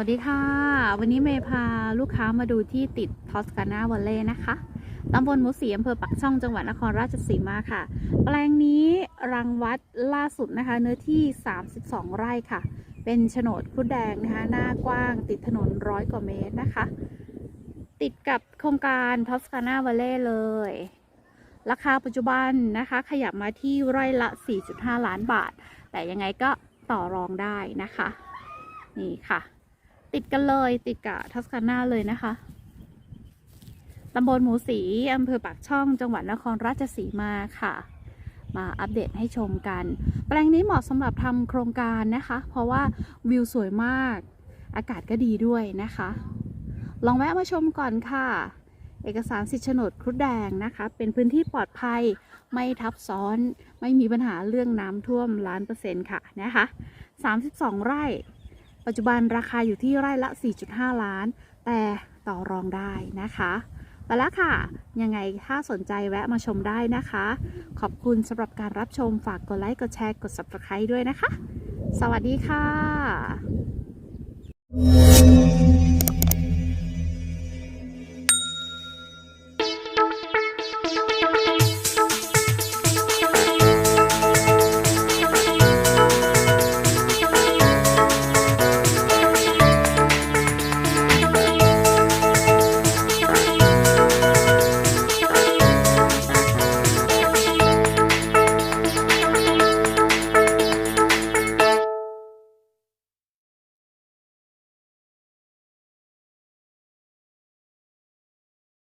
วัสดีค่ะ วันนี้เมย์พาลูกค้ามาดูที่ติดทอสกานาวัลเล่นะคะตำบลมูสีอำเภอปักช่องจังหวัดนครราชสีมาค่ะ แปลงนี้รังวัดล่าสุดนะคะ เนื้อที่ 32 ไร่ค่ะ เป็นโฉนดคุดแดงนะคะ หน้ากว้างติดถนนร้อยกว่าเมตรนะคะ ติดกับโครงการทอสกานาวัลเล่เลย ราคาปัจจุบันนะคะ ขยับมาที่ไร่ละ 4.5 ล้านบาท แต่ยังไงก็ต่อรองได้นะคะ นี่ค่ะ ติดกันเลยติดกับทัสคานาเลยนะคะตำบลหมูสีอำเภอปากช่องจังหวัดนครราชสีมาค่ะ มาอัปเดตให้ชมกัน แปลงนี้เหมาะสำหรับทำโครงการนะคะ เพราะว่าวิวสวยมากอากาศก็ดีด้วยนะคะ ลองแวะมาชมก่อนค่ะ เอกสารสิทธิโฉนดครุฑแดงนะคะ เป็นพื้นที่ปลอดภัยไม่ทับซ้อนไม่มีปัญหาเรื่องน้ำท่วมล้านเปอร์เซ็นต์ค่ะนะคะ 32 ไร่ ปัจจุบันราคาอยู่ที่ไร่ละ 4.5 ล้าน แต่ต่อรองได้นะคะไปแล้วค่ะ ยังไงถ้าสนใจแวะมาชมได้นะคะ ขอบคุณสำหรับการรับชมฝากกดไลค์ กดแชร์ กด subscribe ด้วยนะคะ สวัสดีค่ะ